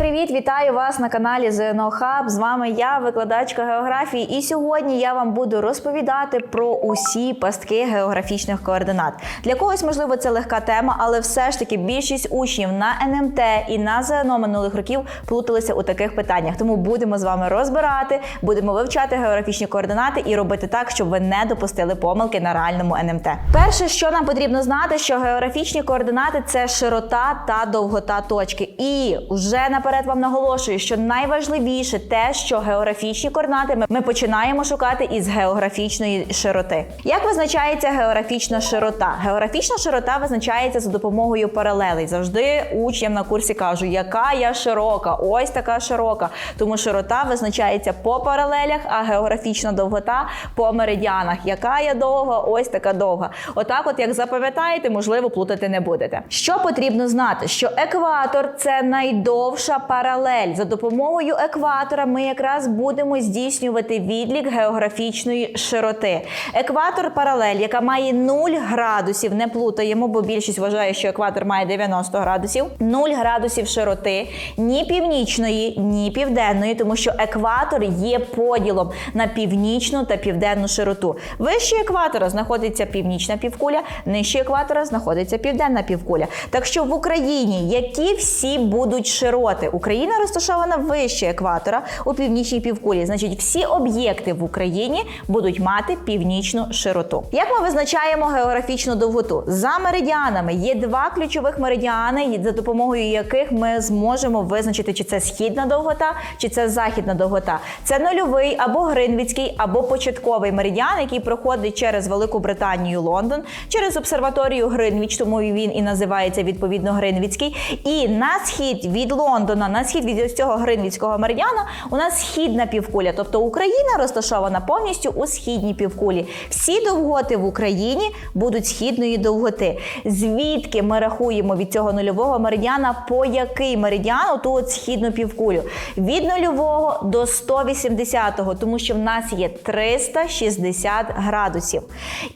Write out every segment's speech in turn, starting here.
привіт! Вітаю вас на каналі ЗНО Хаб. З вами я, викладачка географії. І сьогодні я вам буду розповідати про усі пастки географічних координат. Для когось, можливо, це легка тема, але все ж таки більшість учнів на НМТ і на ЗНО минулих років плуталися у таких питаннях. Тому будемо з вами розбирати, будемо вивчати географічні координати і робити так, щоб ви не допустили помилки на реальному НМТ. Перше, що нам потрібно знати, що географічні координати це широта та довгота точки. І вже наперед вам наголошую, що найважливіше те, що географічні координати ми- починаємо шукати із географічної широти. Як визначається географічна широта? Географічна широта визначається за допомогою паралелей. Завжди учням на курсі кажу, яка я широка, ось така широка. Тому широта визначається по паралелях, а географічна довгота по меридіанах. Яка я довга, ось така довга. Отак, от як запам'ятаєте, можливо, плутати не будете. Що потрібно знати? Що екватор це найдовша паралель. За допомогою екватора ми якраз будемо здійснювати відлік географічної широти. Екватор паралель, яка має 0 градусів, не плутаємо, бо більшість вважає, що екватор має 90 градусів, 0 градусів широти, ні північної, ні південної, тому що екватор є поділом на північну та південну широту. Вище екватора знаходиться північна півкуля, нижче екватора знаходиться південна півкуля. Так що в Україні які всі будуть широти? Україна розташована вище екватора у північній півкулі. Значить, всі об'єкти в Україні будуть мати північну широту. Як ми визначаємо географічну довготу? За меридіанами є два ключових меридіани, за допомогою яких ми зможемо визначити, чи це східна довгота, чи це західна довгота. Це нульовий або гринвіцький, або початковий меридіан, який проходить через Велику Британію, Лондон, через обсерваторію Гринвіч, тому він і називається відповідно Гринвіцький. І на схід від Лондона, на схід від цього Гринвіцького меридіана, у нас східна півкуля, тобто Україна розташована повністю у східній півкулі. Всі довготи в Україні будуть східної довготи. Звідки ми рахуємо від цього нульового меридіана, по який меридіан оту от східну півкулю? Від нульового до 180-го, тому що в нас є 360 градусів.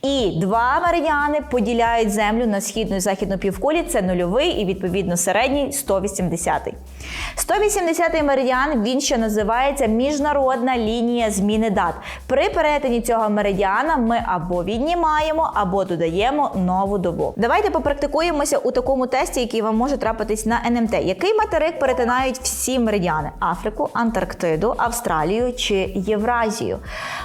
І два меридіани поділяють землю на східну і західну півкулі. Це нульовий і відповідно середній 180-й. 180-й меридіан він ще називається міжнародна лінія зміни дат. При перетині цього меридіана ми або віднімаємо, або додаємо нову добу. Давайте попрактикуємося у такому тесті, який вам може трапитись на НМТ. Який материк перетинають всі меридіани: Африку, Антарктиду, Австралію чи Євразію?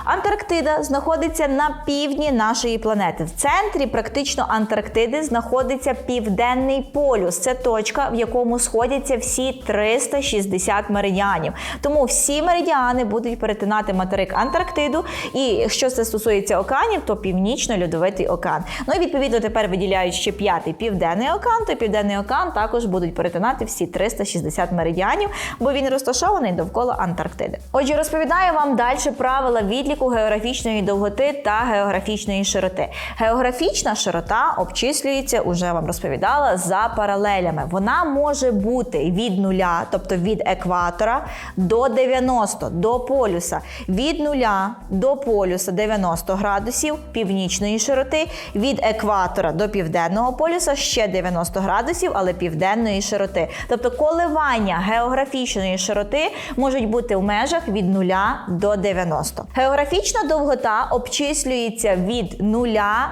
Антарктида знаходиться на півдні нашої планети. В центрі практично Антарктиди знаходиться південний полюс. Це точка, в якому сходяться всі 360 меридіанів. Тому всі меридіани будуть перетинати материк Антарктиду. І що це стосується океанів, то північно-льодовитий океан. Ну і відповідно тепер виділяють ще п'ятий південний океан, то південний океан також будуть перетинати всі 360 меридіанів, бо він розташований довкола Антарктиди. Отже, розповідаю вам далі правила відліку географічної довготи та географічної широти. Географічна широта обчислюється, уже вам розповідала, за паралелями. Вона може бути від нуля, тобто від екватора, до 90, до полюса. Від нуля до полюса 90 градусів північної широти, від екватора до південного полюса ще 90 градусів, але південної широти. Тобто коливання географічної широти можуть бути в межах від 0 до 90. Географічна довгота обчислюється від 0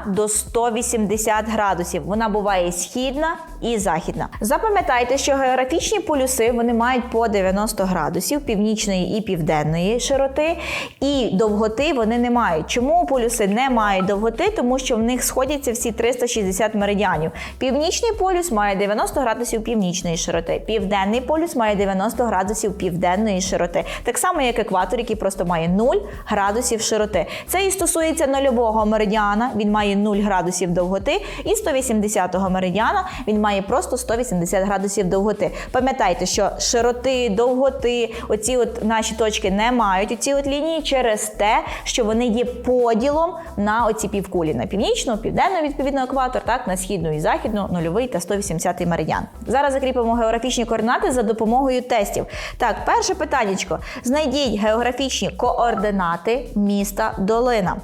до 180 градусів. Вона буває східна і західна. Запам'ятайте, що географічні полюси вони мають по 90 градусів північної і південної широти, і довготи вони не мають. Чому полюси не мають довготи? Тому що в них сходяться всі 360 меридіанів. Північний полюс має 90 градусів північної широти, південний полюс має 90 градусів південної широти. Так само, як екватор, який просто має 0 градусів широти. Це і стосується нульового меридіана, він має 0 градусів довготи, і 180-го меридіана він має просто 180 градусів довготи. Пам'ятайте, що широти, довготи, оці от наші точки не мають оці от лінії через те, що вони є поділом на оці півкулі на північну, південну, відповідно, екватор, так на східну і західну, нульовий та 180 меридіан. Зараз закріпимо географічні координати за допомогою тестів. Так, перше питаннячко. Знайдіть географічні координати міста Долина.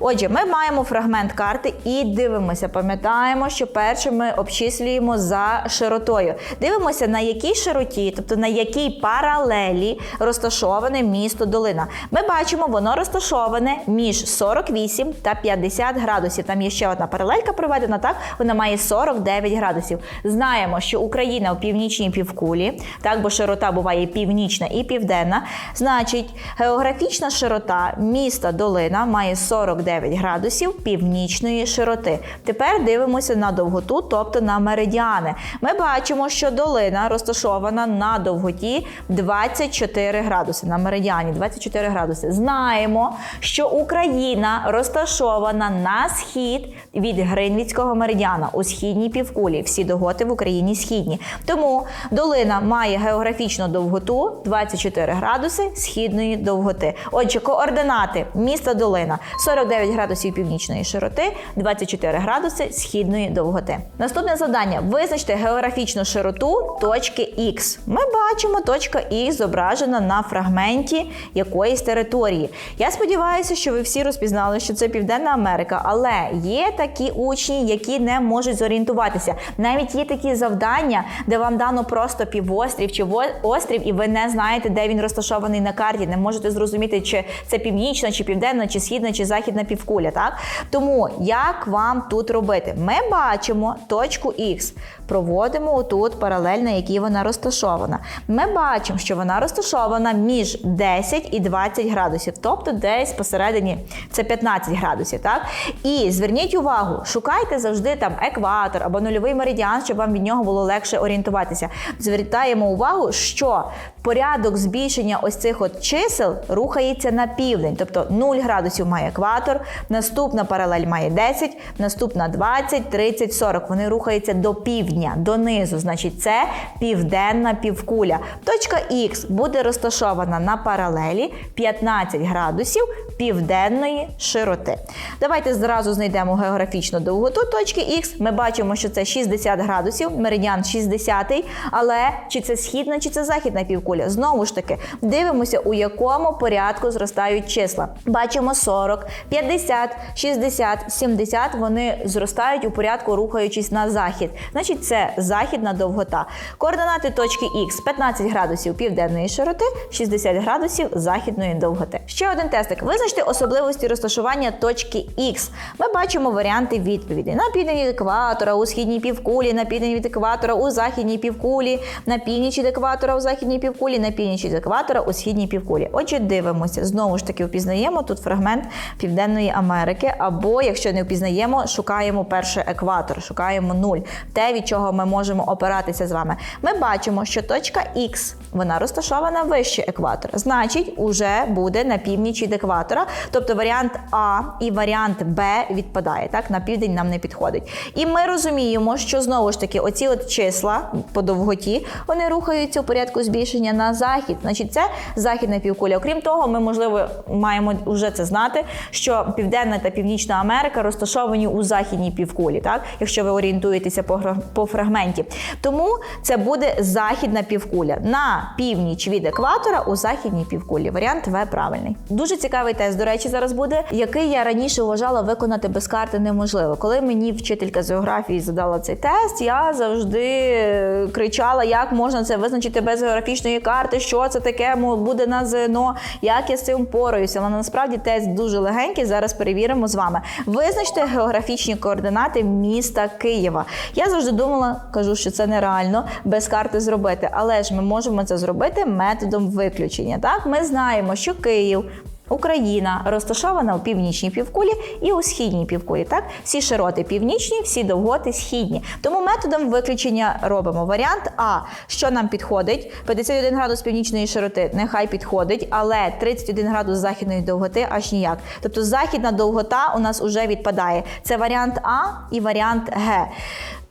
Отже, ми маємо фрагмент карти і дивимося. Пам'ятаємо, що перше ми обчислюємо за широтою. Дивимося, на якій широті широті, тобто на якій паралелі розташоване місто Долина. Ми бачимо, воно розташоване між 48 та 50 градусів. Там є ще одна паралелька проведена, так вона має 49 градусів. Знаємо, що Україна у північній півкулі, так бо широта буває північна і південна. Значить, географічна широта міста Долина має 49 градусів північної широти. Тепер дивимося на довготу, тобто на меридіани. Ми бачимо, що долина розташована на довготі 24 градуси. На меридіані 24 градуси. Знаємо, що Україна розташована на схід від Гринвіцького меридіана у східній півкулі. Всі доготи в Україні східні. Тому долина має географічну довготу 24 градуси східної довготи. Отже, координати міста Долина 49 градусів північної широти, 24 градуси східної довготи. Наступне завдання: визначте географічну широту точки Х. Ми бачимо, точка Х зображена на фрагменті якоїсь території. Я сподіваюся, що ви всі розпізнали, що це Південна Америка, але є такі учні, які не можуть зорієнтуватися. Навіть є такі завдання, де вам дано просто півострів чи острів, і ви не знаєте, де він розташований на карті. Не можете зрозуміти, чи це північна, чи південна, чи східна, чи західна півкуля. Так тому як вам тут робити? Ми бачимо точку Х, проводимо тут паралель, на якій вона розташована. Ми бачимо, що вона розташована між 10 і 20 градусів, тобто десь посередині це 15 градусів. Так і зверніть увагу, шукайте завжди там екватор або нульовий меридіан, щоб вам від нього було легше орієнтуватися. Звертаємо увагу, що порядок збільшення ось цих от чисел рухається на південь, тобто 0 градусів має екватор, наступна паралель має 10, наступна 20, 30, 40. Вони рухаються до півдня, донизу. Значить, це південна півкуля. Точка Х буде розташована на паралелі 15 градусів південної широти. Давайте зразу знайдемо географічну довготу точки Х. Ми бачимо, що це 60 градусів, меридіан 60, але чи це східна, чи це західна півкуля? Знову ж таки, дивимося, у якому порядку зростають числа. Бачимо 40, 50, 60, 70. Вони зростають у порядку, рухаючись на захід. Значить, це західна довгота. Координати точки Х 15 градусів південної широти, 60 градусів західної довготи. Ще один тестик. Визначте особливості розташування точки Х. Ми бачимо варіанти відповідей: на південь від екватора, у східній півкулі, на південь від екватора, у західній півкулі, на північ від екватора, у західній півкулі, на північ від екватора, у східній півкулі. Отже, дивимося. Знову ж таки, впізнаємо тут фрагмент Південної Америки. Або, якщо не впізнаємо, шукаємо перший екватор, шукаємо нуль. Те, від чого ми можемо опиратися з вами. Ми бачимо, що точка Х вона розташована вище екватора. Значить, уже буде на північ від екватора. Тобто варіант А і варіант Б відпадає. Так, на південь нам не підходить. І ми розуміємо, що знову ж таки оці от числа по довготі вони рухаються у порядку збільшення на захід. Значить, це західна півкуля. Окрім того, ми можливо маємо вже це знати, що Південна та Північна Америка розташовані у західній півкулі, так якщо ви орієнтуєтеся по, фрагменті. Тому це буде західна півкуля на північ від екватора у західній півкулі. Варіант В правильний. Дуже цікавий тест, до речі, зараз буде, який я раніше вважала виконати без карти неможливо. Коли мені вчителька з географії задала цей тест, я завжди е, кричала, як можна це визначити без географічної карти, що це таке буде на ЗНО, як я з цим пораюся. Але насправді тест дуже легенький. Зараз перевіримо з вами. Визначте географічні координати міста Києва. Я завжди думала, кажу, що це нереально без карти зробити, але ж ми можемо це зробити методом виключення. Так, ми знаємо, що Київ. Україна розташована у північній півкулі і у східній півкулі. Так, всі широти північні, всі довготи східні. Тому методом виключення робимо варіант А, що нам підходить. 51 градус північної широти нехай підходить, але 31 градус західної довготи аж ніяк. Тобто західна довгота у нас уже відпадає. Це варіант А і варіант Г.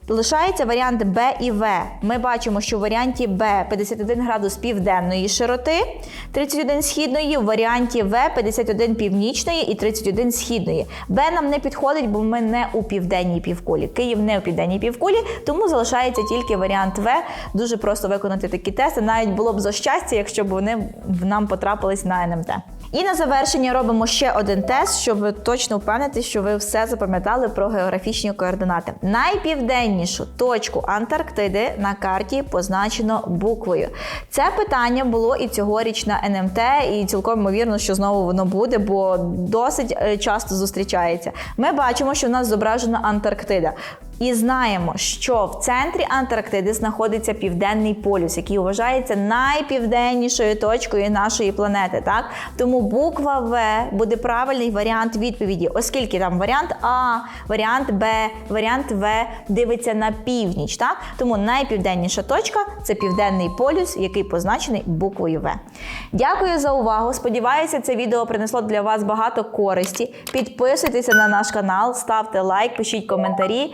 Лишається варіант Б і В. Ми бачимо, що в варіанті Б 51 градус південної широти, 31 східної, в варіанті В 51 північної і 31 східної. Б нам не підходить, бо ми не у південній півкулі. Київ не у південній півкулі, тому залишається тільки варіант В. Дуже просто виконати такі тести. Навіть було б за щастя, якщо б вони нам потрапились на НМТ. І на завершення робимо ще один тест, щоб точно впевнитися, що ви все запам'ятали про географічні координати. Найпівденнішу точку Антарктиди на карті позначено буквою. Це питання було і цьогоріч на НМТ, і цілком ймовірно, що знову воно буде, бо досить е, часто зустрічається. Ми бачимо, що в нас зображена Антарктида. І знаємо, що в центрі Антарктиди знаходиться південний полюс, який вважається найпівденнішою точкою нашої планети. Так тому буква В буде правильний варіант відповіді, оскільки там варіант А, варіант Б, варіант В дивиться на північ. Так тому найпівденніша точка це південний полюс, який позначений буквою В. Дякую за увагу. Сподіваюся, це відео принесло для вас багато користі. Підписуйтеся на наш канал, ставте лайк, пишіть коментарі.